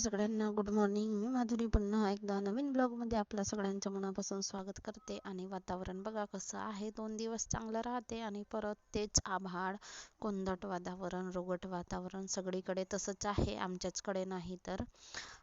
सगळ्यांना good morning मी माधुरी पुन्हा एकदा नवीन ब्लॉगमध्ये आपल्या सगळ्यांचं मनापासून स्वागत करते. आणि वातावरण बघा कसं आहे. दोन दिवस चांगलं राहते आणि परत तेच आभाळ कोंदट वातावरण रोगट वातावरण सगळीकडे तसंच आहे. आमच्याचकडे नाही तर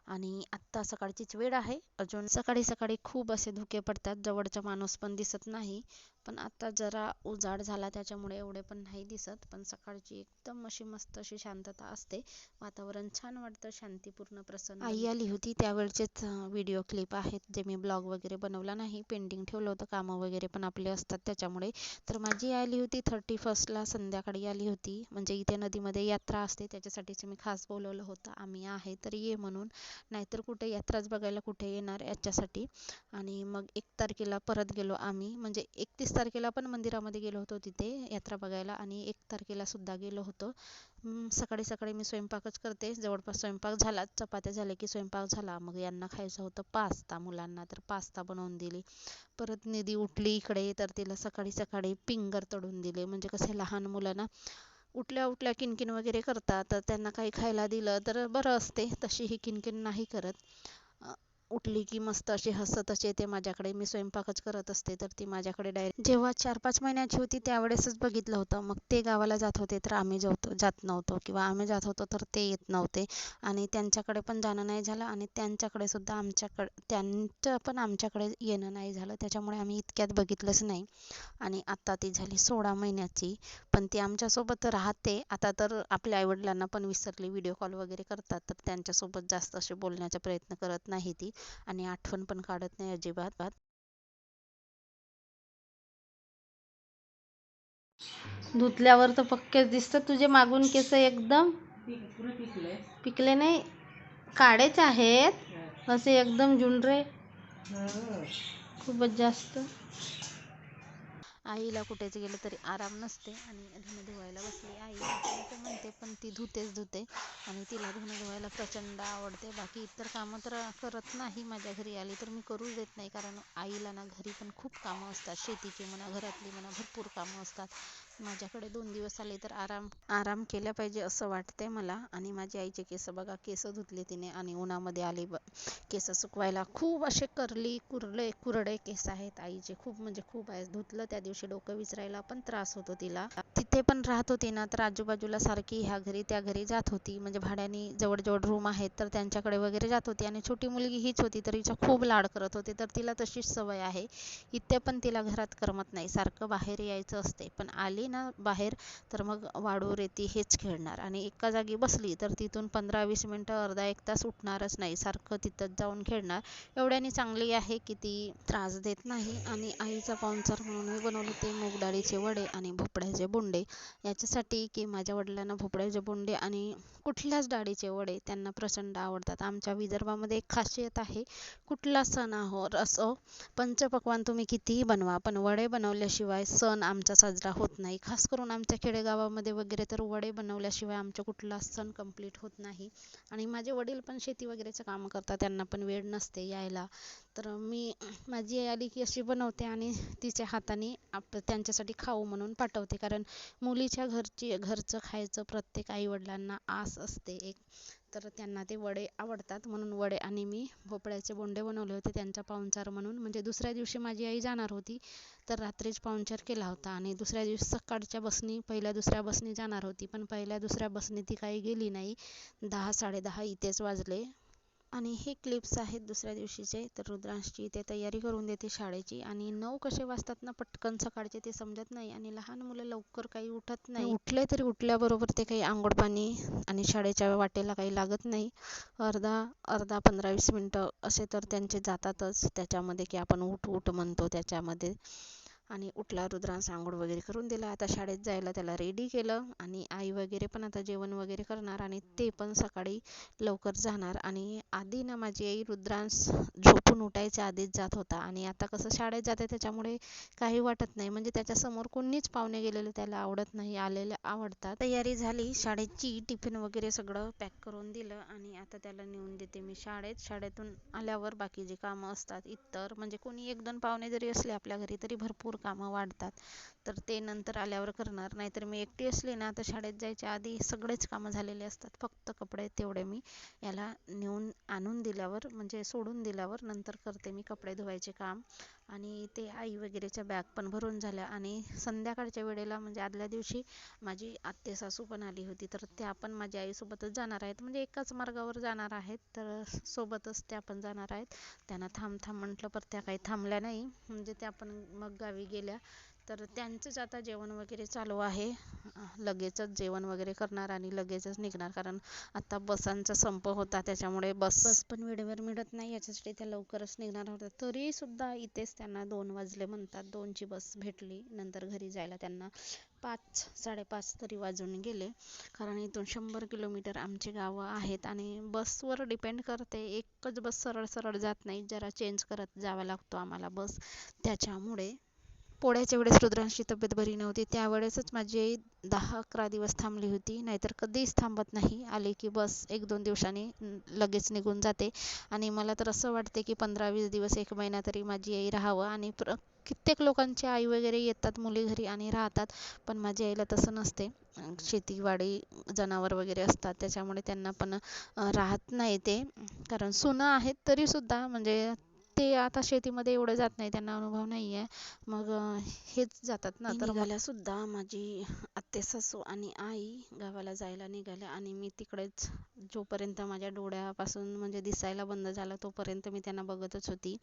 आणि आत्ता सकाळचीच वेळ आहे. अजून सकाळी सकाळी खूप असे धुके पडतात. जवळचा माणूस पण दिसत नाही. पण आता जरा उजाड झाला त्याच्यामुळे एवढे पण नाही दिसत. पण सकाळची एकदम अशी मस्त अशी शांतता असते. वातावरण छान वाटतं. शांतीपूर्ण प्रसन्न आई आली होती. त्यावेळचेच व्हिडिओ क्लिप आहेत जे मी ब्लॉग वगैरे बनवला नाही. पेंडिंग ठेवलं होतं. कामं वगैरे पण आपले असतात त्याच्यामुळे. तर माझी आली होती थर्टी फर्स्टला संध्याकाळी आली होती. म्हणजे इथे नदीमध्ये यात्रा असते. त्याच्यासाठीच मी खास बोलवलं होतं. आम्ही आहे तर ये म्हणून. नाहीतर कुठे यात्राच बघायला कुठे येणार याच्यासाठी. आणि मग एक तारखेला परत गेलो आम्ही. म्हणजे एकतीस तारखेला पण मंदिरामध्ये गेलो होतो तिथे यात्रा बघायला. आणि एक तारखेला सुद्धा गेलो होतो. सकाळी सकाळी मी स्वयंपाकच करते. जवळपास स्वयंपाक झाला. चपात्या झाल्या की स्वयंपाक झाला. मग यांना खायचं होतं पास्ता. मुलांना तर पास्ता बनवून दिली. परत निधी उठली इकडे. तर तिला सकाळी सकाळी पिंगर तळून दिले. म्हणजे कसे लहान मुलांना उठल्या उठल्या किनकिन वगैरे करतात तर त्यांना काही खायला दिलं तर बरं असते तशी ही किनकिन नाही करत. उठली की मस्त अशी हसतच येते माझ्याकडे. मी स्वयंपाकच करत असते तर ती माझ्याकडे डायरेक्ट जेव्हा चार पाच महिन्याची होती त्यावेळेसच बघितलं होतं. मग ते गावाला जात होते तर आम्ही जातो जात नव्हतो. किंवा आम्ही जात होतो तर ते येत नव्हते. आणि त्यांच्याकडे पण जाणं नाही झालं आणि त्यांच्याकडे सुद्धा आमच्याकडे त्यांचं पण आमच्याकडे येणं नाही झालं. त्याच्यामुळे आम्ही इतक्यात बघितलंच नाही. आणि आता ती झाली सोळा महिन्याची. पण ती आमच्यासोबत राहते. आता तर आपल्या आईवडिलांना पण विसरली. व्हिडिओ कॉल वगैरे करतात तर त्यांच्यासोबत जास्त असे बोलण्याचा प्रयत्न करत नाही ती. आणि आठवण पण काढत नाही अजिबात. धुतल्यावर तर पक्केच दिसतात. तुझे मागून केस एकदम पिकले नाही. काढेच आहेत. असे एकदम झुंडरे. खूपच जास्त. आईला कुठेच गेलं तरी आराम नसते आणि धुणं धुवायला बसली. आई म्हणते पण ती धुतेच धुते आणि तिला धुणं धुवायला प्रचंड आवडते. बाकी इतर कामं तर करत नाही माझ्या घरी आली तर मी करूच देत नाही. कारण आईला ना घरी पण खूप कामं असतात. शेतीची म्हणा घरातली म्हणा भरपूर कामं असतात. माझ्याकडे दोन दिवस आले तर आराम आराम केला पाहिजे असं वाटते मला. आणि माझी आईचे केस बघा केस धुतले तिने आणि उन्हामध्ये आले केस सुकवायला. खूप असे करली कुरले कुरडे केस आहेत आईचे. खूप म्हणजे खूप आहे. धुतलं त्या दिवशी डोकं विसरायला पण त्रास होतो तिला. तिथे पण राहत होती ना तर आजूबाजूला सारखी ह्या घरी त्या घरी जात होती. म्हणजे भाड्याने जवळ रूम आहेत तर त्यांच्याकडे वगैरे जात होती. आणि छोटी मुलगी हीच होती तर हिचा खूप लाड करत होते. तर तिला तशीच सवय आहे. इथे पण तिला घरात करमत नाही. सारखं बाहेर यायचं असते. पण आली ना बाहेर तर मग वाडू रेती हेच खेळणार. आणि एका जागी बसली तर तिथून पंधरा वीस मिनटं अर्धा एक तास उठणारच नाही. सारखं तिथंच जाऊन खेळणार. एवढ्यानी चांगली आहे की ती त्रास देत नाही. आणि आईचा पाहुणचार म्हणून मी बनवले ते मूग डाळीचे वडे आणि भोपळ्याचे बोंडे. याच्यासाठी की माझ्या वडिलांना भोपळ्याचे बोंडे आणि कुठल्याच डाळीचे वडे त्यांना प्रचंड आवडतात. आमच्या विदर्भामध्ये एक खासियत आहे कुठला सण आहो असो पंचपक्वान तुम्ही कितीही बनवा पण वडे बनवल्याशिवाय सण आमचा साजरा होत नाही. खास करून आमच्या खेडेगावामध्ये वगैरे तर वडे बनवल्याशिवाय आमचा कुठला सण कंप्लीट होत नाही. आणि माझे वडील पण शेती वगैरेचं काम करतात त्यांना पण वेळ नसते यायला. तर मी माझी आई आली की अशी बनवते आणि तिच्या हाताने आप त्यांच्यासाठी खाऊ म्हणून पाठवते. कारण मुलीच्या घरची घरचं खायचं प्रत्येक आईवडिलांना आस असते एक. तर त्यांना ते वडे आवडतात. म्हणून वडे आणि मी भोपळ्याचे बोंडे बनवले होते त्यांचा पाहुणचार म्हणून. म्हणजे दुसऱ्या दिवशी माझी आई जाणार होती तर रात्रीच पाहुणचार केला होता. आणि दुसऱ्या दिवशी सकाळच्या बसनी पहिल्या दुसऱ्या बसनी जाणार होती. पण पहिल्या दुसऱ्या बसनी ती काही गेली नाही. दहा साडेदहा इथेच वाजले. आणि हे क्लिप्स आहेत दुसऱ्या दिवशीचे. तर रुद्रांशची इथे तयारी करून देते शाळेची. आणि नऊ कसे वाजतात ना पटकन सकाळचे ते समजत नाही. आणि लहान मुलं लवकर काही उठत नाही. उठले तरी उठल्याबरोबर ते काही आंघोळ पाणी आणि शाळेच्या वाटेला काही लागत नाही. अर्धा अर्धा पंधरा वीस मिनटं असे तर त्यांचे जातातच. त्याच्यामध्ये की आपण उठ उठ म्हणतो त्याच्यामध्ये. आणि उठला रुद्रांस आंघोळ वगैरे करून दिला. आता शाळेत जायला त्याला रेडी केलं आणि आई वगैरे पण आता जेवण वगैरे करणार आणि ते पण सकाळी लवकर जाणार. आणि आधी ना माझी आई रुद्रांस झोपून उठायच्या आधीच जात होता आणि आता कसं शाळेत जाते त्याच्यामुळे काही वाटत नाही. म्हणजे त्याच्यासमोर कोणीच पाहुणे गेलेले त्याला आवडत नाही आलेले आवडतात. तयारी झाली शाळेची टिफिन वगैरे सगळं पॅक करून दिलं आणि आता त्याला नेऊन देते मी शाळेत. शाळेतून आल्यावर बाकी जे कामं असतात इतर म्हणजे कोणी एक दोन पाहुणे जरी असले आपल्या घरी तरी भरपूर कामं वाढतात. तर ते नंतर आल्यावर करणार. नाहीतर मी एकटी असली ना तर शाळेत जायच्या आधी सगळेच कामं झालेले असतात. फक्त कपडे तेवढे मी याला नेऊन आणून दिल्यावर म्हणजे सोडून दिल्यावर नंतर करते मी कपडे धुवायचे काम. आणि ते आई वगैरेच्या बॅग पण भरून झाल्या. आणि संध्याकाळच्या वेळेला म्हणजे आदल्या दिवशी माझी आत्ते सासू पण आली होती. तर त्या पण माझ्या आईसोबतच जाणार आहेत. म्हणजे एकाच मार्गावर जाणार आहेत. तर सोबतच त्या पण जाणार आहेत. त्यांना थांब थांब म्हटलं पर त्या काही थांबल्या नाही. म्हणजे त्या पण मग गावी गेल्या. तर त्यांचंच आता जेवण वगैरे चालू आहे. लगेचच जेवण वगैरे करणार आणि लगेचच निघणार. कारण आता बसांचा संप होता त्याच्यामुळे बस बस पण वेळेवर मिळत नाही. याच्यासाठी त्या लवकरच निघणार होत्या. तरी सुद्धा इथेच त्यांना दोन वाजले म्हणतात. दोनची बस भेटली. नंतर घरी जायला त्यांना पाच साडेपाच तरी वाजून गेले. कारण इथून शंभर किलोमीटर आमची गावं आहेत आणि बसवर डिपेंड करते. एकच बस सरळ सरळ जात नाही. जरा चेंज करत जावा लागतो आम्हाला बस. त्याच्यामुळे पोळ्याच्या वेळेस रुद्रांची तब्येत बरी नव्हती. त्यावेळेसच माझी आई दहा अकरा दिवस थांबली होती. नाहीतर कधीच थांबत नाही. आली की बस एक दोन दिवसांनी लगेच निघून जाते. आणि मला तर असं वाटते की पंधरा वीस दिवस एक महिना तरी माझी आई राहावं. आणि प्र कित्येक लोकांची आई वगैरे येतात मुली घरी आणि राहतात पण माझ्या आईला तसं नसते. शेतीवाडी जनावर वगैरे असतात त्याच्यामुळे त्यांना पण राहत नाही ते. कारण सुनं आहेत तरीसुद्धा म्हणजे ते आता शेतीमध्ये एवढं जात नाही त्यांना अनुभव नाही आहे मग हेच जातात ना तर मला सुद्धा माझी आत्ते सासू आणि आई गावाला जायला निघाल्या आणि मी तिकडेच जोपर्यंत माझ्या डोळ्यापासून म्हणजे दिसायला बंद झालं तोपर्यंत मी त्यांना बघतच होती.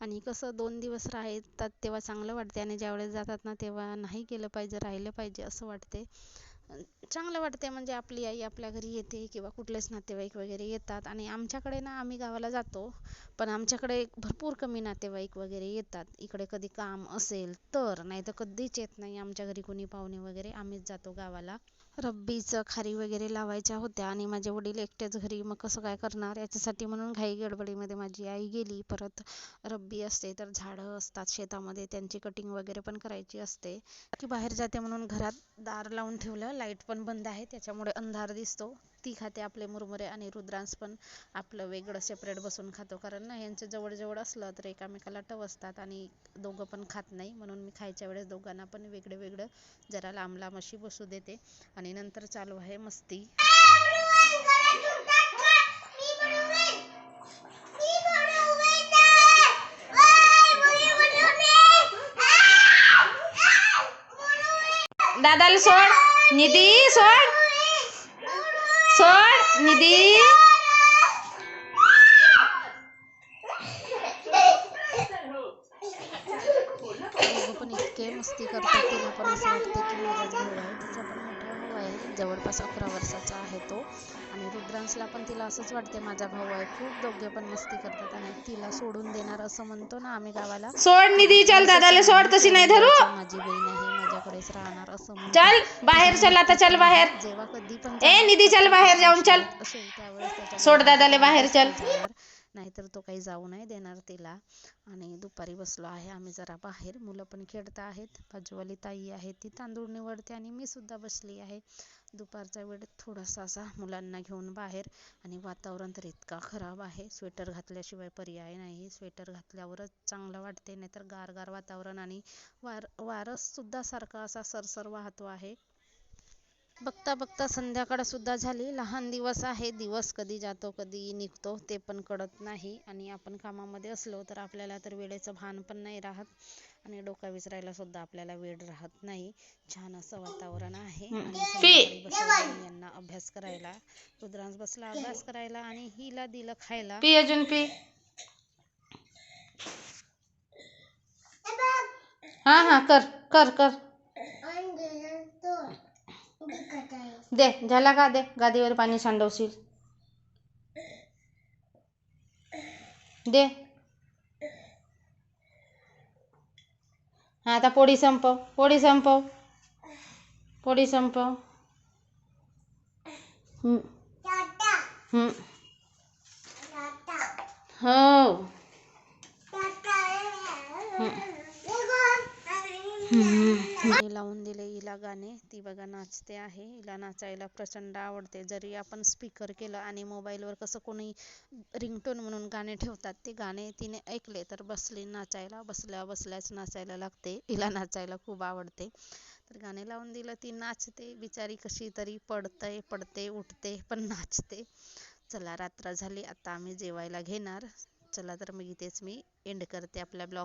आणि कसं दोन दिवस राहतात तेव्हा चांगलं वाटते आणि ज्यावेळेस जातात ना तेव्हा नाही गेलं पाहिजे राहिलं पाहिजे असं वाटते चांगलं वाटते म्हणजे आपली आई आपल्या घरी येते किंवा कुठलेच नातेवाईक वगैरे येतात. आणि आमच्याकडे ना आम्ही गावाला जातो पण आमच्याकडे भरपूर कमी नातेवाईक वगैरे येतात. इकडे कधी काम असेल तर नाही तर कधीच येत नाही. आमच्या घरी कोणी पाहुणे वगैरे आम्हीच जातो गावाला. रब्बीचं खारी वगैरे लावायच्या होत्या आणि माझे वडील एकटेच घरी मग कसं काय करणार? याच्यासाठी म्हणून घाई गडबडीमध्ये माझी आई गेली. परत रब्बी असते तर झाडं असतात शेतामध्ये त्यांची कटिंग वगैरे पण करायची असते. की बाहेर जाते म्हणून घरात दार लावून ठेवलं. लाइट पण बंद आहे त्याच्यामुळे अंधार दिसतो. ती खाते आपले मुरमुरे आणि रुद्रांश पण आपलं वेगळं सेपरेट बसून खातो. कारण ना यांचं जवळजवळ असलं तर एकामेकाला टवसतात आणि दोघं पण खात नाही. म्हणून मी खायच्या वेळेस दोघांना पण वेगळं वेगळं जरा लांब लांब अशी बसू देते. आणि नंतर चालू आहे मस्ती. दादाला सोड. निधी सोड. सोड निधी जवळपास अकरा वर्षाचा आहे तो आणि रुद्रांशला पण तिला असंच वाटते माझा भाऊ आहे खूप दोघे पण मस्ती करतात आणि तिला सोडून देणार असं म्हणतो ना आम्ही गावाला सोड निधी चल दादाला सोड तशी नाही धरू माझी बहीण आहे माझ्याकडेच राहणार असं म्हणतो. चल बाहेर चल आता चल बाहेर जेव्हा कधी पण ए निधी चल बाहेर जाऊन चल असेल त्यावेळेस त्याच्या सोड दादाले बाहेर चल. जाणार. नाहीतर तो काही जाऊ नाही देणार तिला. आणि दुपारी बसलो आहे आम्ही जरा बाहेर. मुलं पण खेळत आहेत. बाजूवाली ताई आहे ती तांदूळ निवडते आणि मी सुद्धा बसली आहे. दुपारचा वेळ थोडासा असा मुलांना घेऊन बाहेर. आणि वातावरण तर इतका खराब आहे. स्वेटर घातल्याशिवाय पर्याय नाही. स्वेटर घातल्यावरच चांगलं वाटते नाहीतर गार गार वातावरण आणि वार वारससुद्धा सारखा असा सरसर वाहतो आहे. बघता बघता संध्याकाळ सुद्धा झाली. लहान दिवस आहे. दिवस कधी जातो कधी निघतो ते पण कळत नाही. आणि आपण कामामध्ये असलो तर आपल्याला तर वेळेचं भान पण नाही राहत. आणि डोका विसरायला सुद्धा आपल्याला वेळ राहत नाही. छान असं वातावरण आहे. आणि बसवलं यांना अभ्यास करायला. रुद्रांश बसला अभ्यास करायला आणि हिला दिलं खायला. पी अजून पी हा हा कर कर कर. दे झाला का? दे गादीवर पाणी सांडवशील. दे. हा आता पोळी संपव पोळी संपव. पोळी संपव. हो. लावून दिले हिला गाणे. ती बघा नाचते आहे. हिला नाचायला प्रचंड आवडते. जरी आपण स्पीकर केलं आणि मोबाईलवर कसं कोणी रिंगटोन म्हणून गाणे ठेवतात ते गाणे तिने ऐकले तर बसली नाचायला बसल्या बसल्याच नाचायला लागते. हिला नाचायला खूप आवडते. तर गाणे लावून दिलं ती नाचते. बिचारी कशी तरी पडते पडते उठते पण नाचते. चला रात्र झाली. आता आम्ही जेवायला घेणार. चला तर मग इथेच मी एंड करते आपल्या ब्लॉग.